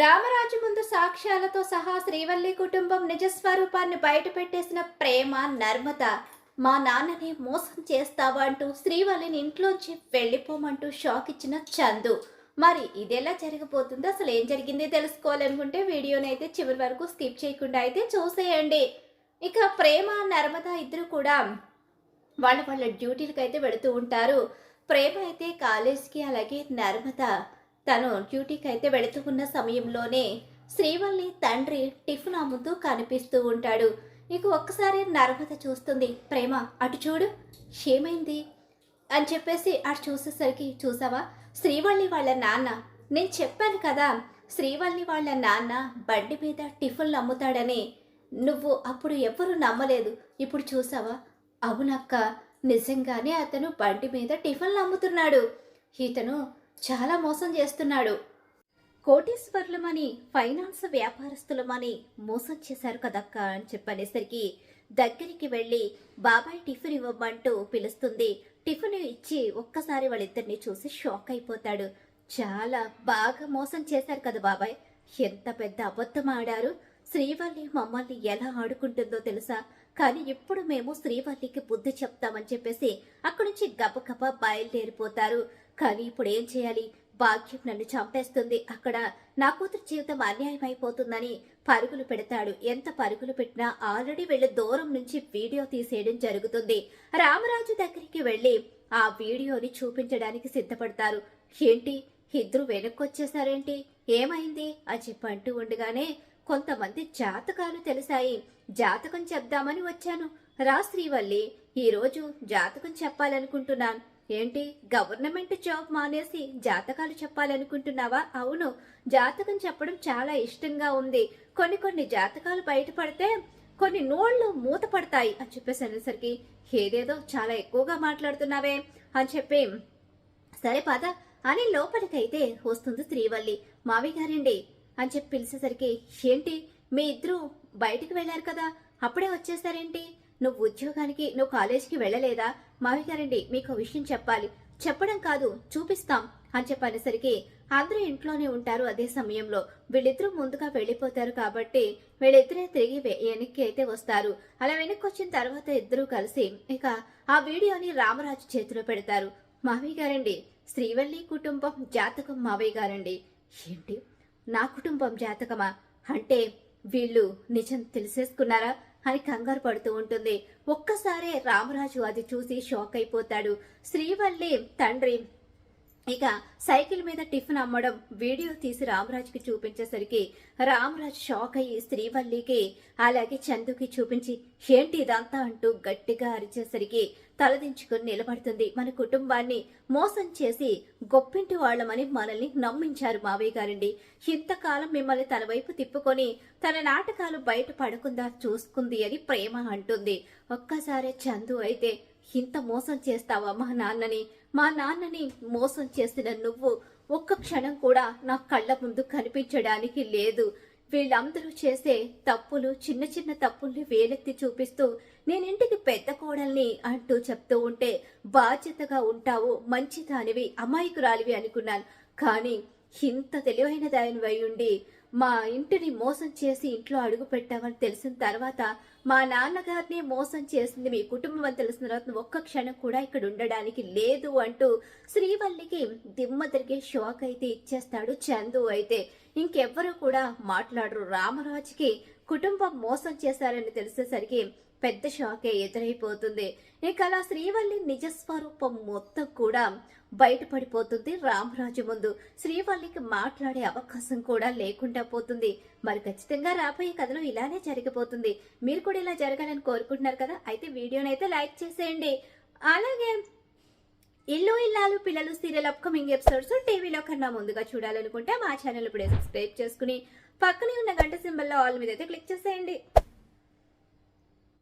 రామరాజు ముందు సాక్ష్యాలతో సహా శ్రీవల్లి కుటుంబం నిజస్వరూపాన్ని బయటపెట్టేసిన ప్రేమ నర్మద. మా నాన్నని మోసం చేస్తావా అంటూ శ్రీవల్లిని ఇంట్లోంచి వెళ్ళిపోమంటూ షాక్ ఇచ్చిన చందు. మరి ఇదెలా జరగబోతుందో అసలు ఏం జరిగింది తెలుసుకోవాలనుకుంటే వీడియోని అయితే చివరి వరకు స్కిప్ చేయకుండా అయితే చూసేయండి. ఇక ప్రేమ నర్మద ఇద్దరు కూడా వాళ్ళ వాళ్ళ డ్యూటీలకు అయితే వెళుతూ ఉంటారు. ప్రేమ అయితే కాలేజ్కి అలాగే నర్మద. తను డ్యూటీకి అయితే వెళుతూ ఉన్న సమయంలోనే శ్రీవల్లి తండ్రి టిఫిన్ అమ్ముతూ కనిపిస్తూ ఉంటాడు. నీకు ఒక్కసారి నర్మద చూస్తుంది. ప్రేమ అటు చూడు. ఏమైంది? అని చెప్పేసి అటు చూసేసరికి చూసావా? శ్రీవల్లి వాళ్ళ నాన్న. నేను చెప్పాను కదా శ్రీవల్లి వాళ్ళ నాన్న బండి మీద టిఫిన్లు అమ్ముతాడని నువ్వు అప్పుడు ఎవ్వరూ నమ్మలేదు. ఇప్పుడు చూసావా? అవునక్క నిజంగానే అతను బండి మీద టిఫిన్లు అమ్ముతున్నాడు ఇతను చాలా మోసం చేస్తున్నాడు. కోటీశ్వర్లమని ఫైనాన్స్ వ్యాపారస్తులమని మోసం చేశారు కదక్క అని చెప్పనేసరికి దగ్గరికి వెళ్ళి బాబాయ్ టిఫిన్ ఇవ్వమంటూ పిలుస్తుంది. టిఫిన్ ఇచ్చి ఒక్కసారి వాళ్ళిద్దరిని చూసి షాక్ అయిపోతాడు. చాలా బాగా మోసం చేశారు కదా బాబాయ్. ఎంత పెద్ద అబద్ధం ఆడారు. శ్రీవల్లి మమ్మల్ని ఎలా ఆడుకుంటుందో తెలుసా? కానీ ఇప్పుడు మేము శ్రీవల్లికి బుద్ధి చెప్తామని చెప్పేసి అక్కడి నుంచి గబగబా బయలుదేరిపోతారు. కానీ ఇప్పుడు ఏం చేయాలి? భాగ్యం నన్ను చంపేస్తుంది. అక్కడ నా కూతురు జీవితం అన్యాయం అయిపోతుందని పరుగులు పెడతాడు. ఎంత పరుగులు పెట్టినా ఆల్రెడీ వెళ్ళి దూరం నుంచి వీడియో తీసేయడం జరుగుతుంది. రామరాజు దగ్గరికి వెళ్ళి ఆ వీడియోని చూపించడానికి సిద్ధపడతారు. ఏంటి? ఇద్దరు వెనక్కొచ్చేసారేంటి? ఏమైంది? అని చెప్పి అంటూ ఉండగానే కొంతమంది జాతకాలు తెలిసాయి. జాతకం చెప్దామని వచ్చాను. రా శ్రీవల్లి ఈరోజు జాతకం చెప్పాలనుకుంటున్నాను. ఏంటి గవర్నమెంట్ జాబ్ మానేసి జాతకాలు చెప్పాలనుకుంటున్నావా? అవును జాతకం చెప్పడం చాలా ఇష్టంగా ఉంది. కొన్ని కొన్ని జాతకాలు బయటపడితే కొన్ని నోళ్ళు మూత పడతాయి అని చెప్పేసి అనేసరికి ఏదేదో చాలా ఎక్కువగా మాట్లాడుతున్నావే అని చెప్పి సరే పద అని లోపలికైతే వస్తుంది శ్రీవల్లి. మావి గారండి అని చెప్పి పిలిచేసరికి ఏంటి మీ ఇద్దరు బయటికి వెళ్ళారు కదా అప్పుడే వచ్చేసారేంటి? నువ్వు ఉద్యోగానికి నువ్వు కాలేజీకి వెళ్ళలేదా? మావి గారండి మీకు విషయం చెప్పాలి. చెప్పడం కాదు చూపిస్తాం అని చెప్పనేసరికి అందరూ ఇంట్లోనే ఉంటారు అదే సమయంలో. వీళ్ళిద్దరూ ముందుగా వెళ్ళిపోతారు కాబట్టి వీళ్ళిద్దరే తిరిగి వెనక్కి అయితే వస్తారు. అలా వెనక్కి వచ్చిన తర్వాత ఇద్దరూ కలిసి ఇక ఆ వీడియోని రామరాజు చేతిలో పెడతారు. మావయ్య గారండి శ్రీవల్లి కుటుంబం జాతకం మావయ్య గారండి. ఏంటి? నా కుటుంబం జాతకమా? అంటే వీళ్ళు నిజం తెలిసేసుకున్నారా? అని కంగారు పడుతూ ఉంటుంది. ఒక్కసారే రామరాజు అది చూసి షాక్ అయిపోతాడు. శ్రీవల్లి తండ్రి ఇక సైకిల్ మీద టిఫిన్ అమ్మడం వీడియో తీసి రామరాజుకి చూపించేసరికి రామరాజ్ షాక్ అయ్యి శ్రీవల్లికి అలాగే చందుకి చూపించి ఏంటి ఇదంతా? అంటూ గట్టిగా అరిచేసరికి తలదించుకుని నిలబడుతుంది. మన కుటుంబాన్ని మోసం చేసి గొప్పింటి వాళ్ళమని మనల్ని నమ్మించారు మావయ్య గారండి. ఇంతకాలం మిమ్మల్ని తన వైపు తిప్పుకొని తన నాటకాలు బయట పడకుండా చూసుకుంది అని ప్రేమ అంటుంది. ఒక్కసారే చందు అయితే ఇంత మోసం చేస్తావమ్మా నాన్నని? మా నాన్నని మోసం చేసిన నువ్వు ఒక్క క్షణం కూడా నా కళ్ళ ముందు కనిపించడానికి లేదు. వీళ్ళందరూ చేసే తప్పులు చిన్న చిన్న తప్పుల్ని వేలెత్తి చూపిస్తూ నేనింటికి పెద్ద కోడల్ని అంటూ చెప్తూ ఉంటే బాధ్యతగా ఉంటావు మంచి దానివి అమాయకురాలివి అనుకున్నాను. కానీ ఇంత తెలివైన దానివై ఉండి మా ఇంటిని మోసం చేసి ఇంట్లో అడుగు పెట్టామని తెలిసిన తర్వాత మా నాన్నగారిని మోసం చేసింది మీ కుటుంబం అని తెలిసిన తర్వాత ఒక్క క్షణం కూడా ఇక్కడ ఉండడానికి లేదు అంటూ శ్రీవల్లికి దిమ్మ తిరిగే షాక్ అయితే ఇచ్చేస్తాడు చందు అయితే. ఇంకెవ్వరూ కూడా మాట్లాడరు. రామరాజుకి కుటుంబం మోసం చేశారని తెలిసేసరికి పెద్ద షాకే ఎదురైపోతుంది. ఇక అలా శ్రీవల్లి నిజస్వరూపం మొత్తం కూడా బయటపడిపోతుంది రామరాజు ముందు. శ్రీవల్లికి మాట్లాడే అవకాశం కూడా లేకుండా పోతుంది. మరి ఖచ్చితంగా రాబోయే కథలో ఇలానే జరిగిపోతుంది. మీరు కూడా ఇలా జరగాలని కోరుకుంటున్నారు కదా? అయితే వీడియోని అయితే లైక్ చేసేయండి. అలాగే ఇల్లు ఇల్లాలు పిల్లలు సీరియల్ అప్కమింగ్ ఎపిసోడ్స్ టీవీలో కన్నా ముందుగా చూడాలనుకుంటే మా ఛానల్ ఇప్పుడే సబ్స్క్రైబ్ చేసుకుని పక్కనే ఉన్న గంట సింబల్లో ఆల్ మీద అయితే క్లిక్ చేసేయండి.